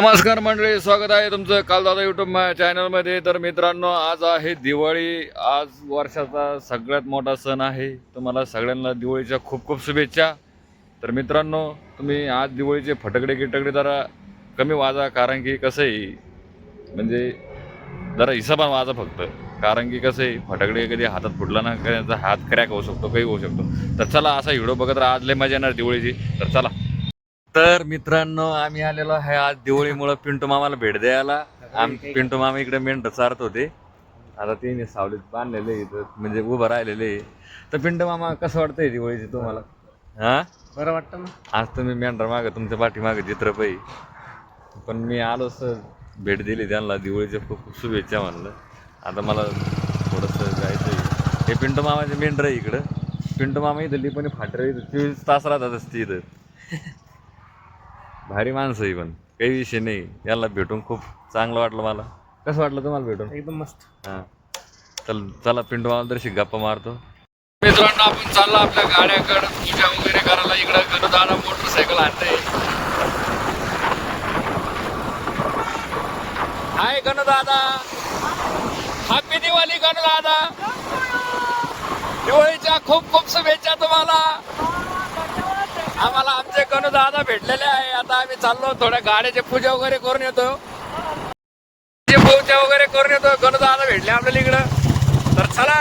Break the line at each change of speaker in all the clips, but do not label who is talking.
नमस्कार मंडळी स्वागत आहे तुमचं काल दादा युट्यूब चॅनलमध्ये तर मित्रांनो आज आहे दिवाळी. आज वर्षाचा सगळ्यात मोठा सण आहे. तुम्हाला सगळ्यांना दिवाळीच्या खूप खूप शुभेच्छा. तर मित्रांनो तुम्ही आज दिवाळीचे फटकडे गिटकडे जरा कमी वाजा कारण की कसं आहे म्हणजे जरा हिसाबानं वाजा फक्त. कारण की कसं आहे फटकडे कधी हातात फुटला ना कधी हात क्रॅक होऊ शकतो काही होऊ शकतो. तर चला असा व्हिडिओ बघत राहा. आज लय मजा येणार दिवाळीची. तर चला. तर मित्रांनो आम्ही आलेलो आहे आज दिवाळीमुळं पिंटू मामाला भेट द्यायला. आम पिंटू मामा इकडे मेंढ चारत होते. आता ते सावलीत बांधलेले इथं, म्हणजे उभं राहिलेले. तर पिंटू मामा कसं वाटतंय दिवाळीची तुम्हाला? हा?
बरं वाटतं ना.
आज तुम्ही मेंढर मागं तुमच्या पाठीमागं चित्रपई पण मी आलो सर भेट दिली त्यांना दिवाळीच्या खूप खूप शुभेच्छा म्हणलं. आता मला थोडंसं जायचं हे पिंटू मामाचे मेंढर आहे इकडं. पिंटू मामा इथं लिपणी फाटर इथं चोवीस तास राहतात असते इथं. भारी माणसं आहे पण. काही विषय नाही. याला भेटून खूप चांगलं वाटलं मला. कसं वाटलं तुम्हाला भेटून?
एकदम मस्त.
हां. चल चला पिंटू तरी गप्पा मारतो. मित्रांनो आपण चाललो आपल्या गाड्याकडे. पूजा वगैरे करायला इकडं गणदाना मोटरसायकल आणते हाय गणदादा हॅपी दिवाळी गणदादा दिवाळीच्या खूप खूप शुभेच्छा तुम्हाला. आम्हाला आमचे गणदादा भेटलेले आहे. आता आम्ही चाललो थोड्या गाड्याची पूजा वगैरे करून येतो. पूजा वगैरे करून येतो गणदादा भेटले आपल्याला इकडं. तर चला.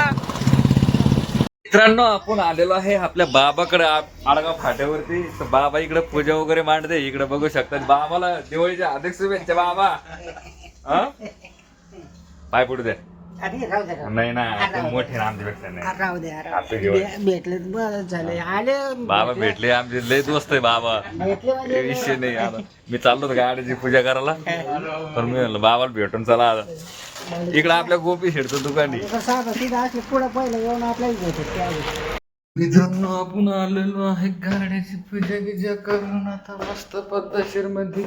मित्रांनो आपण आलेलो आहे आपल्या बाबाकडे आडगाव फाट्यावरती. तर बाबा इकडे पूजा वगैरे मांडते. इकडे बघू शकतात. बाबाला दिवाळीच्या अधिक शुभेच्छा बाबा. हा? पाय पुढे द्या
अरे राहू द्या
नाही ना ते मोठे ना आमच्यापेक्षा नाही.
राहू द्या
Happy दिवाळी.
भेटले बरं झाले. आले
बाबा भेटले. आमचे लय दोस्त आहे बाबा.
भेटले म्हणजे
काही विषय नाही आता मी चाललो होतो गाड्याची पूजा करायला. पण मी म्हणलं बाबाला भेटून चला आता. इकडे आपल्या गोपी शेडचं दुकान आहे.
कसं आता सीधा असले पुढं पहिलं येऊन आपल्याला भेटत त्यावेळी
मित्रांनो आपण आलेलो आहे गाड्याची पूजा बिजा करून आता मस्त पद्धतशीरमध्ये.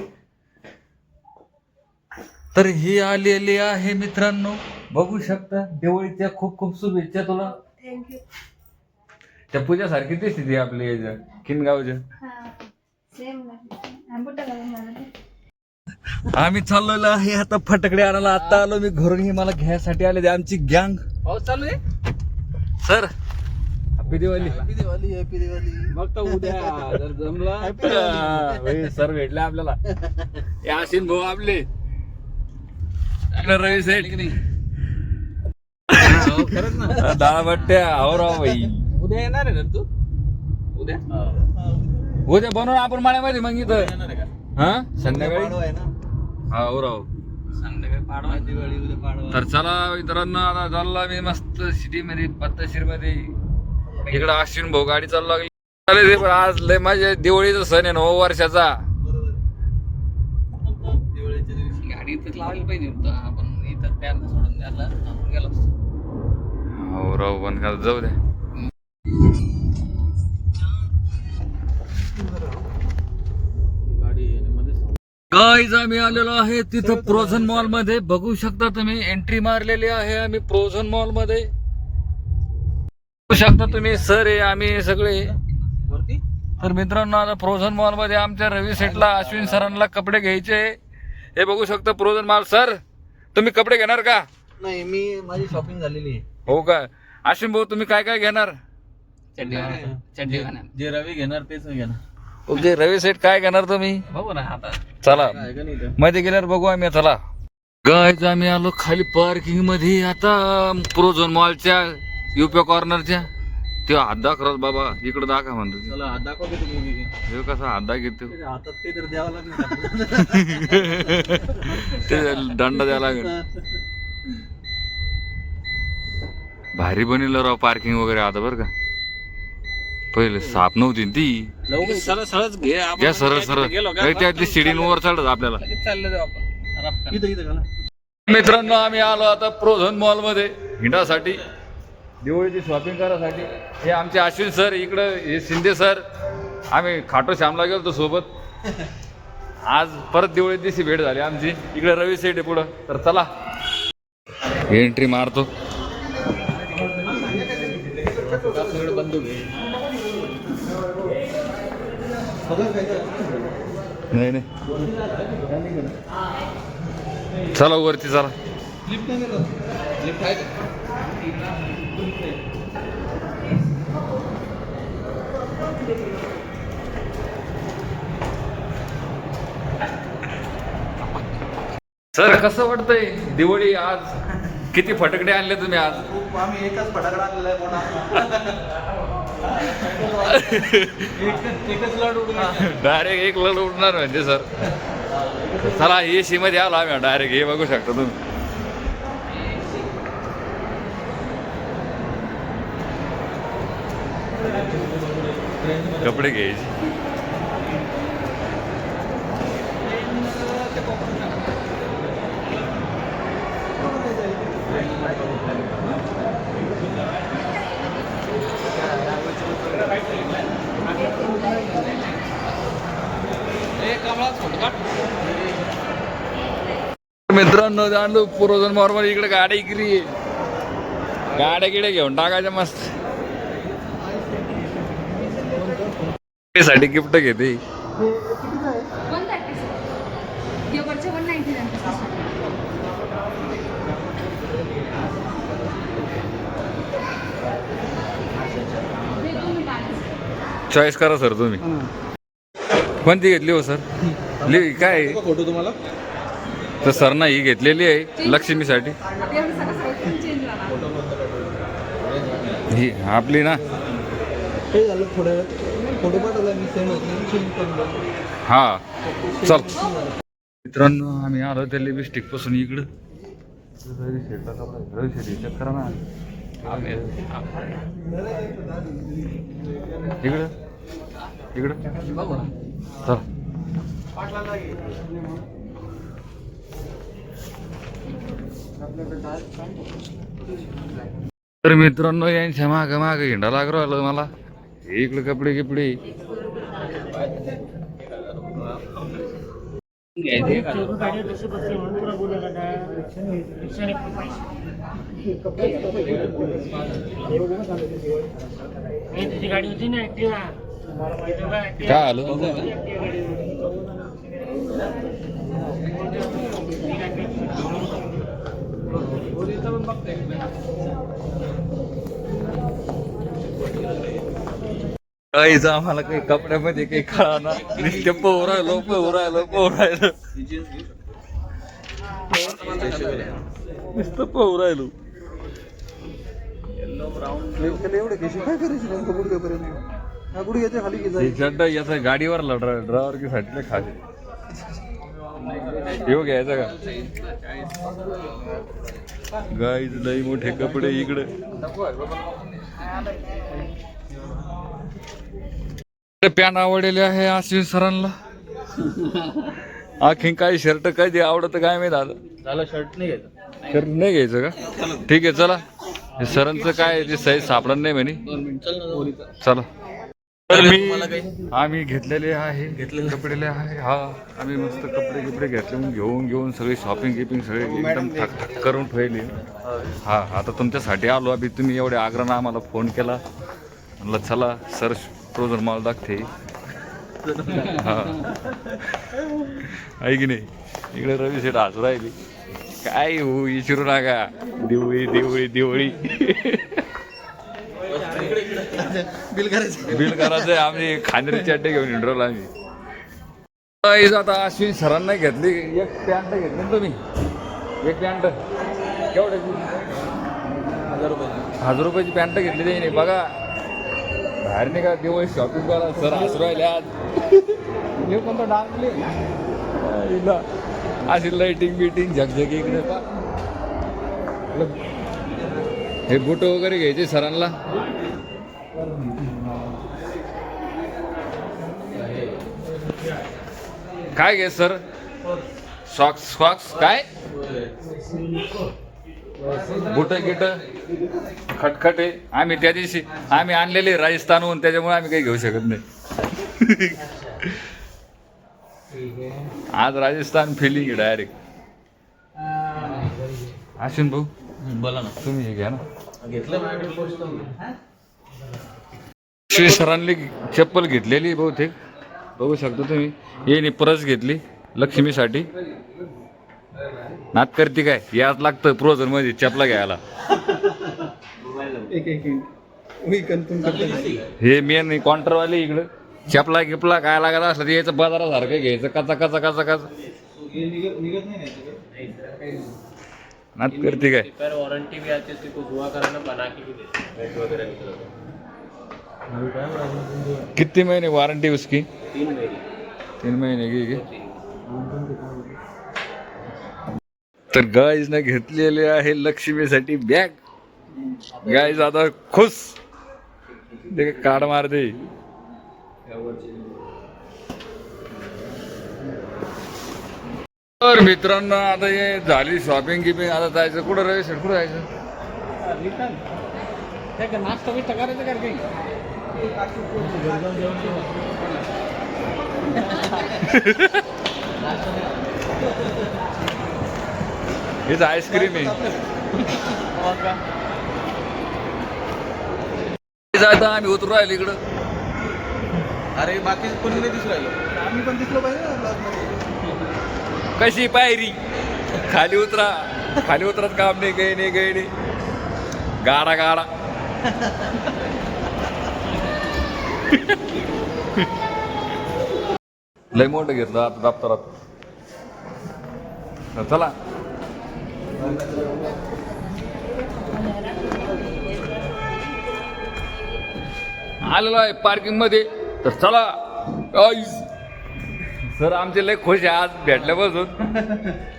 तर ही आलेली आहे मित्रांनो. बघू शकता. दिवाळीच्या खूप खूप शुभेच्छा तुला. त्या पूजासारखी ती स्थिती आपली याच्या किनगावच्या आम्ही चाललेलो आहे आता फटकडे आणायला. आता आलो मी घरून. ही मला घ्यायसाठी आले आमची गँग
पाऊस चालू आहे?
Sir happy Diwali
Diwali happy Diwali
मग तर उद्या जर जमला सर भेटले आपल्याला. यासीन भाऊ आपले. इकडे रवी सेठ बट्ट्या हो राव भाई
उद्या येणार आहे ना तू?
उद्या? उद्या बनवून आपण माळ्यामध्ये मग इथं. हा? संध्याकाळी? हा हो राव
संध्याकाळी पाडवा. दिवाळी उद्या पाडवा.
तर चला मित्रांनो आता चालला मी मस्त सिटी मध्ये पत्तशीरमध्ये इकडं अश्विन भाऊ गाडी चालू लागली. चालेल रे, पण आज लय माझ्या दिवाळीचा सण आहे नऊ वर्षाचा.
दिवाळीच्या दिवशी गाडी इथं लावली पाहिजे होतं आपण इथं त्यांना सोडून द्यायला. आपण गेलो. असतो.
हो राव का जाऊ
मध्येच
गाईज आम्ही आलेलो आहे तिथं प्रोझन मॉलमध्ये. बघू शकता तुम्ही एंट्री मारलेली आहे आम्ही प्रोझन मॉलमध्ये. बघू शकता तुम्ही सर आहे आम्ही सगळे. तर मित्रांनो आता प्रोझन मॉलमध्ये आमच्या रवी सेटला अश्विन सरांना कपडे घ्यायचे. हे बघू शकता प्रोझन मॉल सर तुम्ही कपडे घेणार का?
नाही मी माझी शॉपिंग झालेली आहे.
हो का? अश्विन भाऊ तुम्ही काय काय घेणार?
जे रवी घेणार तेच घेणार.
ओके रवी सेट काय घेणार तुम्ही?
बघू ना आता.
चला.
आहे का नाही इथं?
मध्ये गेल्यावर बघू आम्ही चला. गायज आम्ही आलो खाली पार्किंगमध्ये. आता प्रोझोन मॉलच्या युपी कॉर्नरच्या ते हात दाखवत बाबा. इकडे दाखवा म्हणतो ते.
चला दाखव की तुम्ही
हे कसा हात दाखवतो.
त्याच्या हातात ते तर द्यावं लागेल.
ते दंड द्यावा लागेल. भारी बनवलं राव पार्किंग वगैरे आता बरं का. पहिले साप नव्हती ना ती.
सरळ सरळच घे आपण
घ्या सरळ सरळ.
गेलो का?
नाही, त्यातली शिडींवर चढत आपल्याला.
लगेच चाललं जाऊ आपण. इथं इथं घाला.
मित्रांनो आम्ही आलो आता प्रोझन मॉलमध्ये हिंडासाठी दिवाळीची शॉपिंग करायसाठी. हे आमचे अश्विन सर इकडं हे शिंदे सर. आम्ही खाटो श्यामला गेलो सोबत. आज परत दिवाळी दिवशी भेट झाली आमची. इकडे रवी सेठ आहे पुढं. तर चला. एंट्री मारतो. नाही नाही. चला वरती चला. सर कसं वाटतंय दिवाळी आज? किती फटाकडे आणले तुम्ही आज?
आम्ही एकच फटाकडा आणलेला आहे
डायरेक्ट एक लढ उडणार म्हणजे सर. चला सी मध्ये आलो आम्ही डायरेक्ट हे बघू शकता तुम्ही. कपडे घ्यायचे. मित्रांनो जाणलो पूर्वजन बरोबर इकडे गाड्या इकली गाड्या गिड्या घेऊन टाकायच्या मस्त. साठी गिफ्ट घेते. चॉईस करा सर तुम्ही. कोणती घेतली हो सर लिह काय?
फोटो तुम्हाला.
तर सर ना ही घेतलेली आहे लक्ष्मीसाठी. ही आपली ना.
हे.
हा चल. मित्रांनो आम्ही आलो त्या लिपस्टिकपासून इकडं. चेक करा ना. इकडं? इकडं? चल. तर मित्रांनो यांच्या माग माग हिंडा लागलो आलं मला इकडे कपडे
किपडे का
गाडी होती ना ऍक्टिवा
काय आलं? काहीच आम्हाला काही कपड्यामध्ये काही कळा ना. नुसते पोहू राहिलो पोहू राहिलो पोहू राहिलो नुसतं पोहू राहिलो
त्याला एवढे केशी काय करायची नेमकं गुडघ्यापर्यंत हा गुडघ्याच्या खाली की जाईल
चड्डा याचा गाडीवर ड्रायव्हर की साठी खाली. येऊ घ्यायचा का? गाईज लई मोठे कपडे इकडे. पॅन आवडलेले आहे अश्विन सरांना. आखी काही शर्ट कधी आवडत काय माहीत आलं
झालं शर्ट नाही घ्यायचं.
शर्ट नाही घ्यायचं का? ठीक आहे चला. हे सरांचं काय ते साईज सापडत नाही म्हणे.
चल
तर मी आम्ही घेतलेले आहे घेतलेले. कपडेले आहे. हा आम्ही मस्त कपडे गिपडे घेतले घेऊन घेऊन सगळी शॉपिंग गिपिंग सगळे एकदम ठक करून ठेवली. हा. आता तुमच्यासाठी आलो आम्ही. तुम्ही एवढे आग्रहानं आम्हाला फोन केला. म्हणलं चला सर प्रोजर माल दाखते. हा. आहे की नाही? इकडे रवी सेठ हसू राहिली. काय हो विचारू नका दिवळी दिवळी दिवळी.
बिल करायचं
बिल करायचंय आम्ही खांदरी चड्डे घेऊन इंट्रोल आम्ही. आता अश्विन सरांना घेतली. एक पॅन्ट घेतली ना तुम्ही? एक पॅन्ट. केवढ्याची
हजार
हजार रुपयाची पॅन्ट घेतली त्याने. बघा. बाहेर नाही का दिवस शॉपिंग करा सर हसू राहिले आज हे कोणतं अशी लाइटिंग बिटिंग झकझक इकडे हे बुट वगैरे घ्यायचे सरांना? काय घे सर? सॉक्स सॉक्स काय? बुट गिट खटखटे. आम्ही त्या दिवशी आम्ही आणलेले राजस्थानहून त्याच्यामुळे आम्ही काही घेऊ शकत नाही. आज राजस्थान फिलिंग आहे डायरेक्ट अश्विन भाऊ
बोला ना.
तुम्ही हे घ्या ना.
घेतलं
श्री सरांनी चप्पल घेतलेली बहुतेक. बघू शकता तुम्ही. येणे परस घेतली लक्ष्मीसाठी. नात करते काय? याच लागतं प्रोझनमध्ये चपला घ्यायला.
एक एक मिनिट. मी कन्फर्म करतो. नाही.
हे मेन काउंटरवाले इकडं. चपला गिपला काय लागत असलं ते याचं बाजारासारखं घ्यायचं. कचा कचा कचा कचा.
हे?
नात करते काय?
वारंटी भी आती है उसको हुआ कराना बना के भी देते. हैं बेल्ट वगैरह निकल
किती महिने वारंटी उसकी?
तीन महीने.
तीन महीने की की तर गाईजने घेतलेले आहे लक्ष्मीसाठी बॅग गाईज आता खुश. ते काढ मारते तर मित्रांनो आता हे झाली शॉपिंग गिपिंग. आता जायचं कुठं रवी शेट कुठं जायचं
नाश्ता करायचं का काही
हेच आईस्क्रीम आहे. आता आम्ही उतरू राहिलो इकडं.
अरे बाकी कोणी नाही दिसू राहिलं. आम्ही पण दिसलो पाहिजे.
कशी पायरी? खाली उतरा. खाली उतरत काम नाही काही नाही काही नाही. गाडा गाडा. लय मोठं घेतलं आता दप्तरात. तर चला. आलेलो आहे पार्किंगमध्ये. तर चला. सर आमचे लय खुश आहे आज भेटल्यापासून.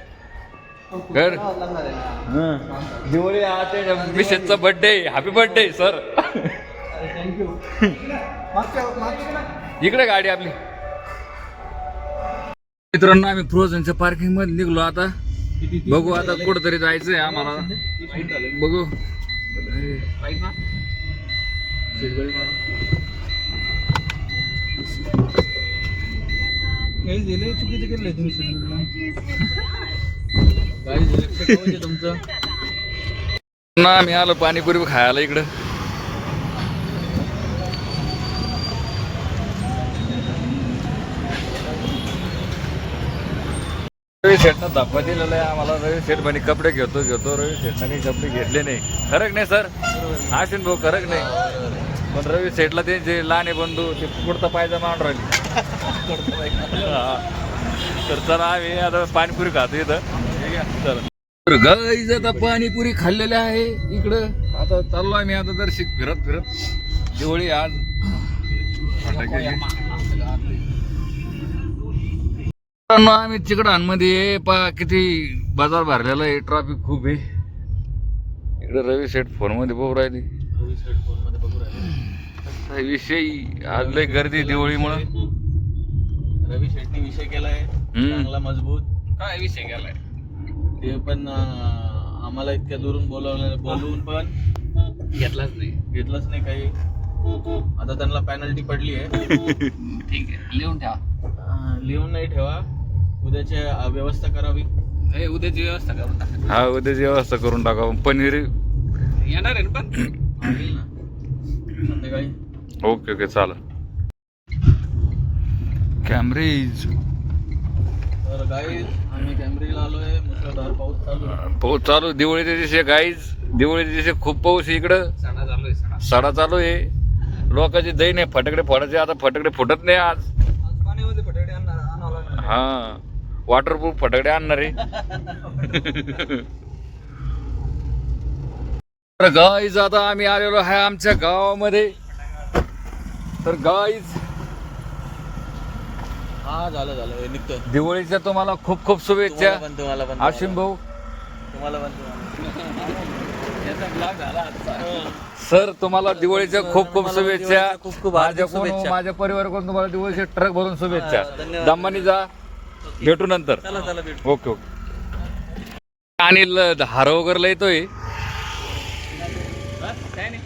दिवाळी आज मिसेसचा बर्थडे हॅपी बर्थडे सर इकडे गाडी आपली. मित्रांनो आम्ही फ्रोझनच्या पार्किंगमध्ये निघलो आता. बघू आता कुठंतरी जायचंय आम्हाला. बघू.
काही दिले चुकीचे केले तुम्ही तुमचं
ना मी आलो पाणीपुरी खायला इकडं. रवी शेठनं धप्पा दिलेला आहे. आम्हाला रवी शेठ म्हणे कपडे घेतो घेतो. रवी शेठनं काही कपडे घेतले नाही. खरंच नाही सर? आशिन भाऊ खरंच नाही? पण रवी शेठला ते जे लहान बंधू ते कुडता पायजा मांड राहिली. तर चला आम्ही आता पाणीपुरी खातो इथं. चला. तर गाईज आता पाणीपुरी खाल्लेली आहे इकडं. आता चाललो आम्ही आता दर्शिक फिरत फिरत. दिवाळी आज. फटाके आम्ही चिकडांमध्ये पा किती बाजार भरलेला आहे. ट्रॅफिक खूप आहे. इकडे रवी सेट फोनमध्ये बघू राहिली. विषय? आज लय गर्दी दिवाळीमुळं.
रवी शेट्टी विषय केलाय. चांगला मजबूत.
काय विषय गेलाय
ते पण आम्हाला इतक्या दुरून बोलवलं बोलवून पण
घेतलाच नाही.
घेतलंच नाही काही. आता त्यांना पॅनल्टी पडली आहे.
ठीक आहे. लिहून ठेवा.
लिहून नाही ठेवा. उद्याची व्यवस्था करावी.
हे उद्याची व्यवस्था करून टाका.
हा उद्याची व्यवस्था करून टाका. पनीर
येणार आहे ना पण?
होईल ना. संध्याकाळी.
ओके ओके चालेल. कॅमरेज
तर गाई आम्ही कॅम्ब्रिजला आलोय. मुसळधार पाऊस चालू आहे.
पाऊस चालू दिवाळीच्या दिवशी गाईज दिवाळीच्या दिवशी खूप पाऊस आहे इकडं.
सणा चालू आहे सणा
सडा चालू आहे. लोकांची दही नाही फटाकडे फोडायचे. आता फटाकडे फुटत नाही आज.
आज पाण्यामध्ये फटाकडे आणणार आणावं लागणार
हा. वॉटरप्रूफ फटाकडे आणणार आहे. तर गाईज आता आम्ही आलेलो आहे आमच्या गावामध्ये. तर गाईज
हा झालं झालं. निघतोय.
दिवाळीच्या तुम्हाला खूप खूप शुभेच्छा.
तुम्हाला पण
आशिम भाऊ.
तुम्हाला पण
सर तुम्हाला दिवाळीच्या खूप खूप शुभेच्छा.
दिवाळीच्या खूप खूप.
माझ्या परिवाराकडून तुम्हाला दिवाळीचे ट्रक भरून शुभेच्छा. दमानी जा. भेटू नंतर.
चला चला भेटू.
Okay okay. आणि ल- हार वगैरे येतोय.
काय नाही.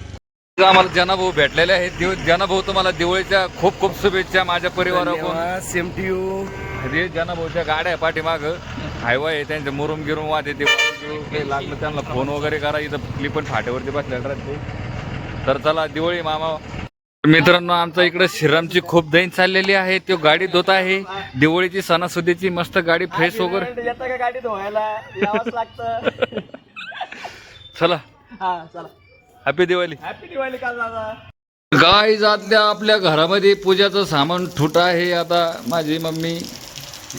आम्हाला जनाभाऊ भेटलेले आहेत. दिव जनाभाऊ तुम्हाला दिवाळीच्या खूप खूप शुभेच्छा माझ्या परिवाराकडून.
सेम टू यू
हे जनाभाऊच्या गाड्या आहे पाठीमाग. हायवा आहे त्यांचे मुरुम गिरुम वाटे ते. काही लागलं त्यांना फोन वगैरे करा. इथं मी पण फाट्यावरती बसलेलं राहते. तर चला दिवाळी मामा. मित्रांनो आमच्या इकडे श्रीरामची खूप दैन चाललेली आहे. तो गाडी धुत आहे. दिवाळीची सणासुदीची मस्त गाडी फ्रेश वगैरे.
येतं का गाडी धुवायला? यावंच लागतं.
चला.
हा चला.
हॅपी दिवाळी
हॅपी दिवाळी काल दादा.
गाय जातल्या आपल्या घरामध्ये पूजाचं सामान ठुट आहे. आता माझी मम्मी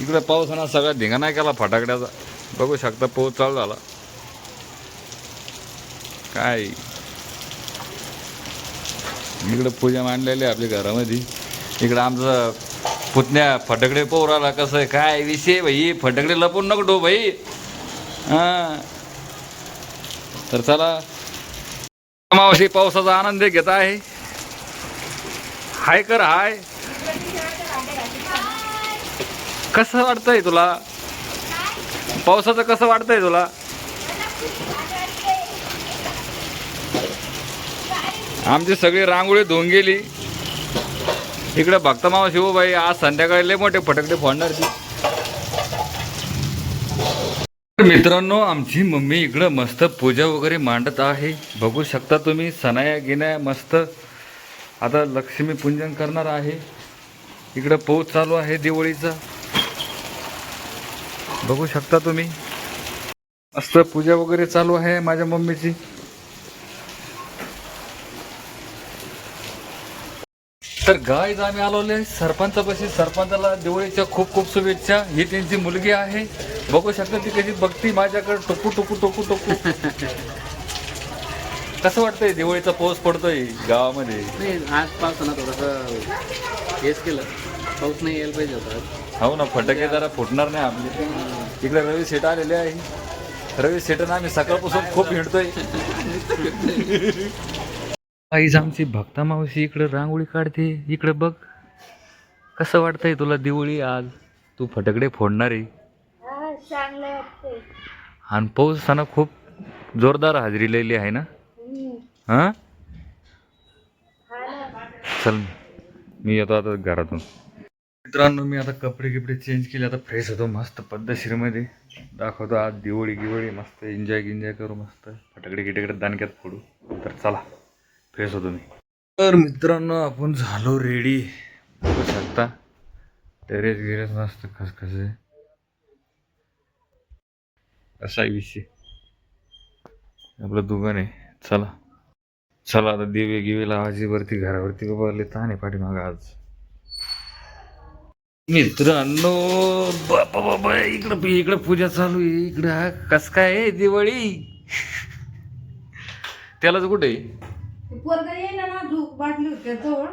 इकडे पावसानं सगळा धिंगा नाही केला फटाकड्याचा. बघू शकता पाऊस चालू झाला. काय? इकडं पूजा मांडलेली आहे आपल्या घरामध्ये. इकडं आमचं पुतण्या फटकडे पोराला कसं आहे काय विषय भाई फटकडे लपून नको डो भाई हां. तर चला. मावशी पावसाचा आनंद घेत आहे. हाय कर हाय. कसं वाटतंय तुला? पावसाचं कसं वाटतंय तुला? आमची सगळी रांगोळी धुवून गेली. इकडे भक्तमावा शिवबाई आज संध्याकाळी लय मोठे फटकडे फोडणार ती मित्रांनो आमची मम्मी इकडं मस्त पूजा वगैरे मांडत आहे. बघू शकता तुम्ही सणाया गिन्या मस्त. आता लक्ष्मी पूजन करणार आहे. इकडं पाऊस चालू आहे दिवाळीचा. बघू शकता तुम्ही. मस्त पूजा वगैरे चालू आहे माझ्या मम्मीची. तर गाईज आम्ही आलोले सरपंचापाशी. सरपंचाला दिवाळीच्या खूप खूप शुभेच्छा. ही त्यांची मुलगी आहे. बघू शकता ती कशी बघती माझ्याकडे. टोकू टोकू टोकू टोकू कसं वाटतंय दिवाळीचा पाऊस पडतोय गावामध्ये?
नाही आज पावसानं थोडंसं. हेच केलं. पाऊस नाही यायला पाहिजे होता
हो ना फटाके जरा फुटणार नाही आपले. इकडे रवी सेट आलेले आहे. रवी सेटन आम्ही सकाळपासून खूप हिंडतोय. आईज आमची भक्ता मावशी इकडे रांगोळी काढते. इकडे बघ. कसं वाटतंय तुला दिवाळी आज? तू फटाकडे फोडणार आहे. आणि पाऊसानं खूप जोरदार हजेरी लिहिली आहे ना? हां? चल मी येतो आता घरातून. मित्रांनो मी आता कपडे गिपडे चेंज केले. आता फ्रेश होतो मस्त पद्धतशीरमध्ये. दाखवतो आज दिवाळी गिवळी मस्त एन्जॉय गिन्जॉय करू मस्त. फटाकडे गिटाकडे दानक्यात फोडू. तर चला. फ्रेश होतो मी तर मित्रांनो आपण झालो रेडी बघू शकता टेरेस गिरेस मस्त खसखसे असा विषय. आपलं दुकान आहे. चला. चला आता दिवे गिवे लावायची वरती घरावरती बाबा ताण आहे पाठीमागं आज. मित्रांनो बाबा बाबा इकडं इकडं पूजा चालू आहे. इकडं कस काय आहे दिवाळी? त्यालाच कुठे आहे?
पोरगा येईना ना झोप बाटली होती जवळ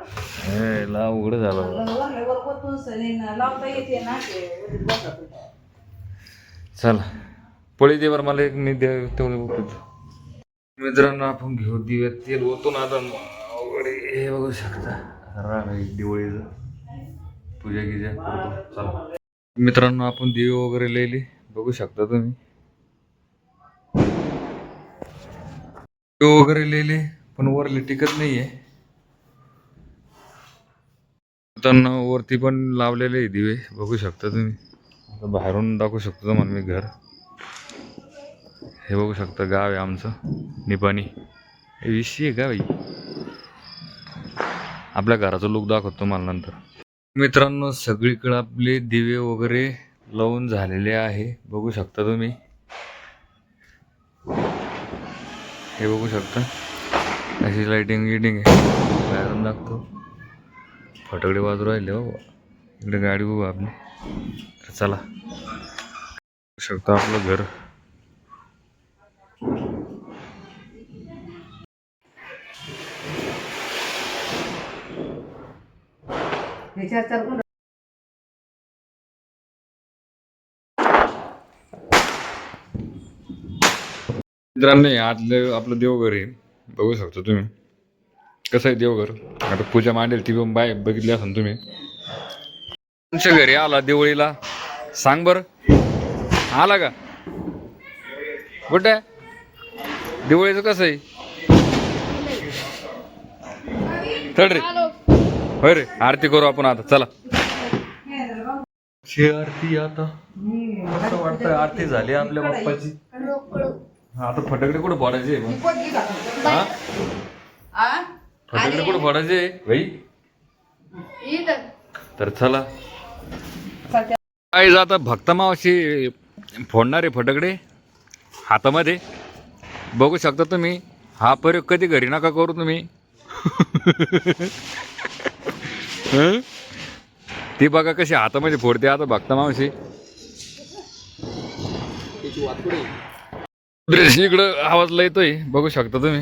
ए, ला उघड झालं
वरल्यावर कोतून सलीना लावता येते ना ते बसत
चला. पोळी दे बरं मला एक मी दे तेवढं बघतो मित्रांनो आपण घेऊ दिव्यात तेल ओतून आता अवघड. हे बघू शकता. राग आहे दिवाळीचं. पूजा गिजा करतो. चला. मित्रांनो आपण दिवे वगैरे लिहिले. बघू शकता तुम्ही. दिवे वगैरे लिहिले. पण वरले टिकत आहे त्यांना वरती पण लावलेले आहे दिवे. बघू शकता तुम्ही. आता बाहेरून दाखवू शकतो तुम्हाला मी घर. हे बघू शकता गाव आहे आमचं. निपाणी. हे विषय आहे का बाई? आपल्या घराचं लुक दाखवतो तुम्हाला नंतर. मित्रांनो सगळीकडे आपले दिवे वगैरे लावून झालेले आहे. बघू शकता तुम्ही. हे बघू शकता. अशी लाइटिंग गिटिंग आहे. बाहेरून दाखतो फटाकडे वाजू राहिले हो. इकडे गाडी उभा आपली तर चला. शकतो आपलं घर. मित्रांनो हे आतलं आपलं देवघर आहे. बघू शकता तुम्ही. कसं आहे देवघर? आता पूजा मांडेल ती पण बाय बघितली असाल तुम्ही. तुमच्या घरी आला दिवाळीला. सांग बर. आला का? कुठे आहे? दिवाळीचं कसं आहे? चढ रे. होय रे आरती करू आपण आता. चला. आरती आता. वाटतं आरती झाली आपल्या बाप्पाची. हा, आता फटाकडे कुठे फोडायचे? हा? फटाकडे कुठं फोडायचे? भाई तर चला. काय जाता भक्त मावशी फोडणारे फटाकडे हातामध्ये. बघू शकता तुम्ही हा प्रयोग कधी घरी नका करू तुम्ही. हं? ती बघा कशी हातामध्ये फोडते आता भक्त मावशी. दृश्य इकडं आवाज येतोय बघू शकता तुम्ही.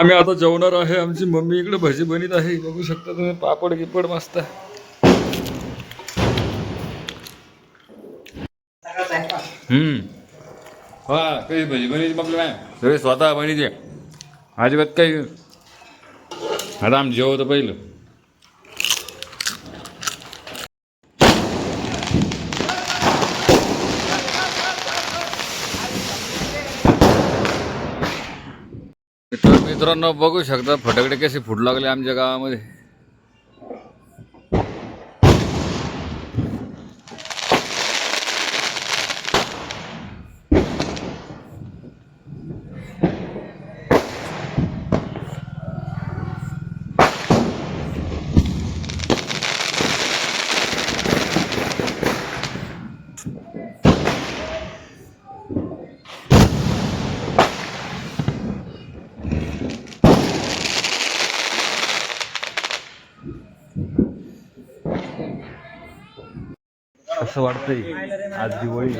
आम्ही आता जेवणार आहे आमची मम्मी इकडे भजी बनत आहे. बघू शकता तुम्ही पापड गिपड मस्त. हा काही भजी बनवायची म्हटलं नाही सगळे स्वतः बनवायचे अजिबात काही आता आम्ही जेवतो पहिलं तर मित्रांनो बघू शकता फटाकडे कसे फुट लागले आमच्या गावामध्ये कसं वाटतंय? आज दिवाळी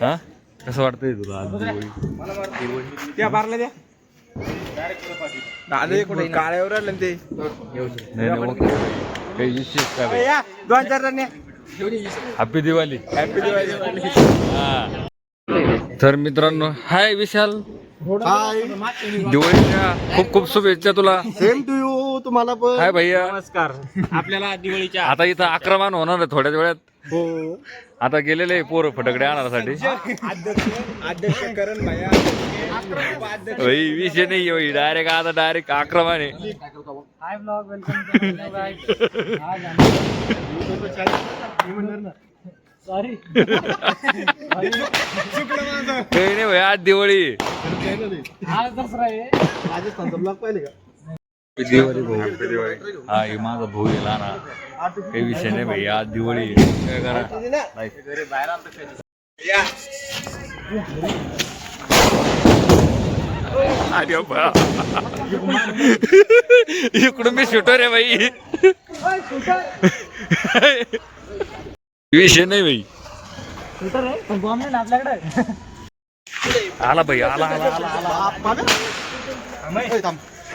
हा? कसं वाटतंय तुला आज दिवाळी
त्या बारला द्या. दादा कुठे काळ्यावर आलं ना ते.
नाही नाही ओके. काही विशेष का
या दोन चार जण
हॅपी दिवाळी
हॅपी दिवाळी
हा. तर मित्रांनो हाय विशाल. दिवाळीच्या खूप खूप शुभेच्छा तुला.
सेम टू यू तुम्हाला पण.
हाय भैया.
नमस्कार. आपल्याला दिवाळीच्या
आता इथं आक्रमण होणार आहे थोड्याच वेळात.
हो.
आता गेलेले पोरं फटाकडे आणण्यासाठी
अध्यक्ष अध्यक्ष करण भैया.
भाई विषय नाही डायरेक्ट आता डायरेक्ट आक्रमण आहे. काही नाही भाई आज दिवाळी.
राजस्थानचा ब्लॉग पाहिले का?
दिवाळी भाऊ. हा हे माझा भाऊ आहे लहाना काही विषय नाही भाई आज दिवाळी. काय करा? अरे बा इकडून मी शूटर आहे भाई. विषय नाही भाई. आला भाई आला आला आला आला.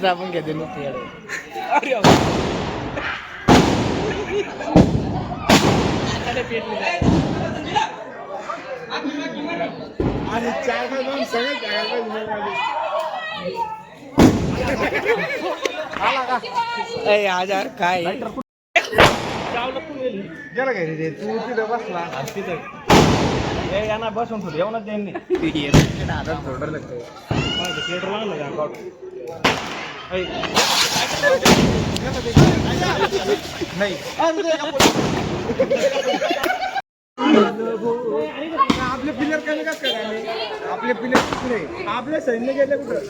कानाचं आपण घेते नुसते
आणि चार पाच दोन सगळे टाकायला पाहिजे
हजार काय?
गेला काय रे तू तिथं बसला. तिथं. ए यांना बसून थोडी येऊनच त्यांनी नाही। आपले प्लेअर कमी कसं काय आपले प्लेअर कुठे आपले सैन्य गेले कुठं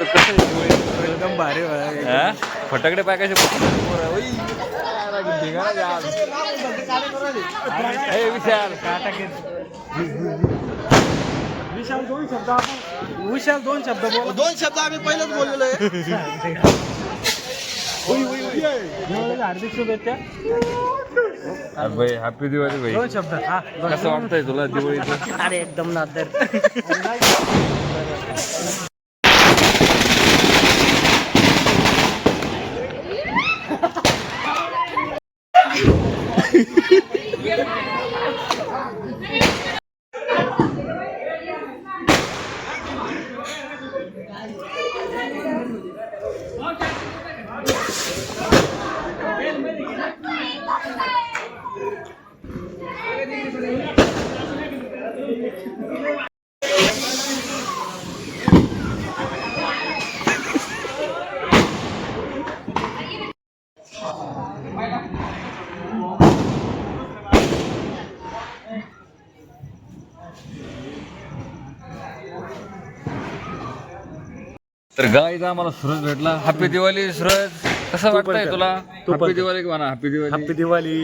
एकदम भारी
हा? फटाकडे पाय कसे विशाल.
विशाल दोन शब्द आपण विशाल दोन शब्द बोल.
दोन शब्द आम्ही पहिलेच बोललेलो आहे.
हार्दिक शुभेच्छा.
भाई हॅपी दिवाळी भाई
दोन शब्द. हा
कसं वाटतंय तुला दिवाळीचं?
अरे एकदम नादर.
गाईज आम्हाला सूरज भेटला. हॅपी दिवाळी सूरज. कसं वाटतंय तुला? हॅपी दिवाळी म्हणा happy Diwali
happy Diwali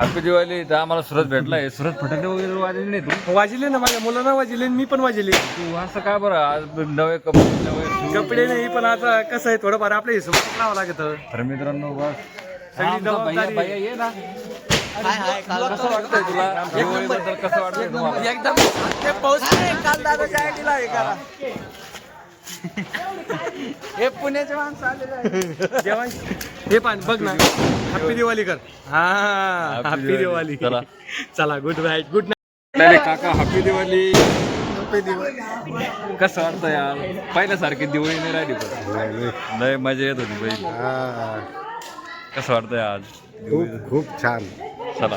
happy Diwali तर आम्हाला सूरज भेटलाय सूरज फटाके वगैरे वाजले नाही तू?
वाजले ना माझ्या मुलांना वाजले आणि मी पण वाजले.
तू असं काय बरं? आज नवे कपडे नवे shoes.
कपडे नाही पण आता कसं आहे थोडंफार आपल्या हिशोबात लावावं लागत.
तर मित्रांनो बस.
सगळी
हा, आमचा भैया
जबाबदारी.
भैया ये ना.
हाय हाय काल
कसं वाटतंय तुला? दिवाळीबद्दल कसं वाटतंय तुम्हाला?
एकदम पाऊस काल दादाच्या आयडीला हे करा. हे पुण्याचे माणसं आलेले
जेवण हे पान बघ ना. हॅपी दिवाळी कर. हा हॅपी
दिवाळी. चला.
चला गुड नाईट गुड
नाही रे काका हॅपी दिवाळी कसं वाटतं यार? पहिल्यासारखी दिवाळी नाही राहिली लय मजा येत होती पहिली कसं वाटतंय आज?
खूप खूप छान.
चला.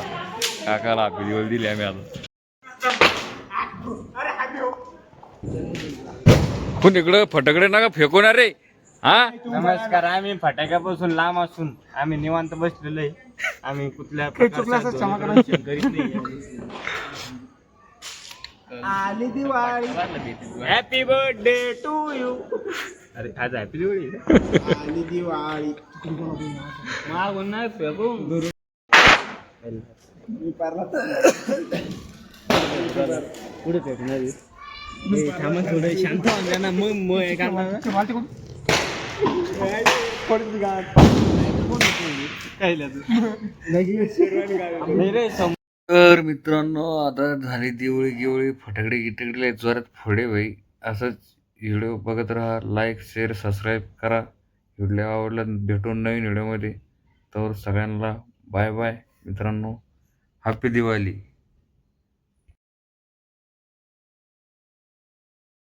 काकाला हॅपी दिवाळी दिली आम्ही आज. कोण इकडं फटाकडे नका फेकून रे हा?
नमस्कार आम्ही फटाक्यापासून लांब असून आम्ही निवांत बसलेलो आहे आम्ही कुठल्या प्रकारच्या करीत नाही आली Diwali. Happy birthday to you अरे आज हॅपी दिवाळी आली दिवाळी. मागून नाही फेकू. पुढे फेकणार थांबा थोडं शांत ना मग मग
तर मित्रांनो आता झाली दिवाळी गिवळी फटाकडे गिटकडे जोरात फोडे भाई असंच व्हिडिओ बघत राहा लाईक शेअर सबस्क्राईब करा. व्हिडिओ आवडला भेटून नवीन व्हिडिओमध्ये. तर सगळ्यांना बाय बाय मित्रांनो. हॅपी दिवाळी